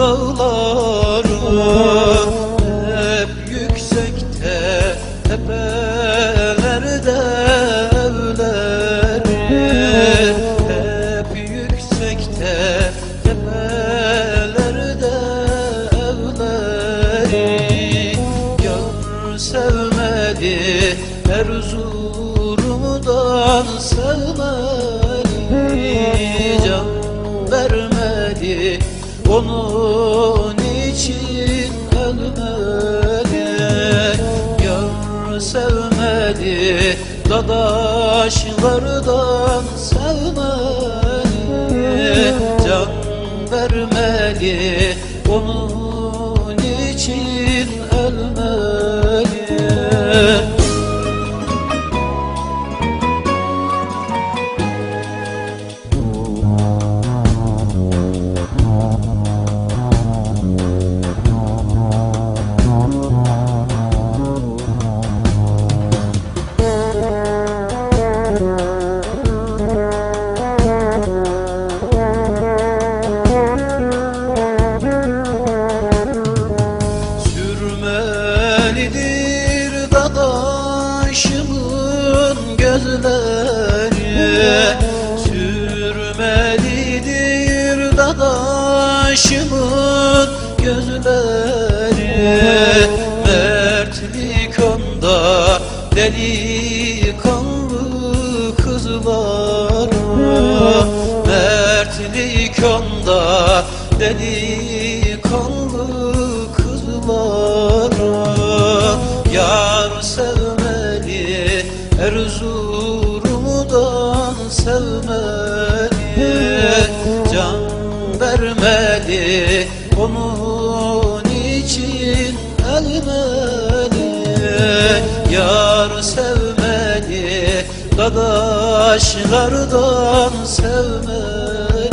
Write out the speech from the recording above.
dağlarım Hep yüksekte tepelerde evlerim Hep yüksekte tepelerde evlerim Gönül sevmedi Erzurum'dan sevmedi. Onun için ölmedi Yar sevmedi Dadaşlardan sevmedi Can vermedi. Onun için ölmedi gözleri Sürmelidir dadaşımın gözleri. Mertlik onda delikanlı kızlar Mertlik onda delikanlı Sevmeli Can vermeli Onun için ölmeli Yar sevmeli Dadaşlardan sevmeli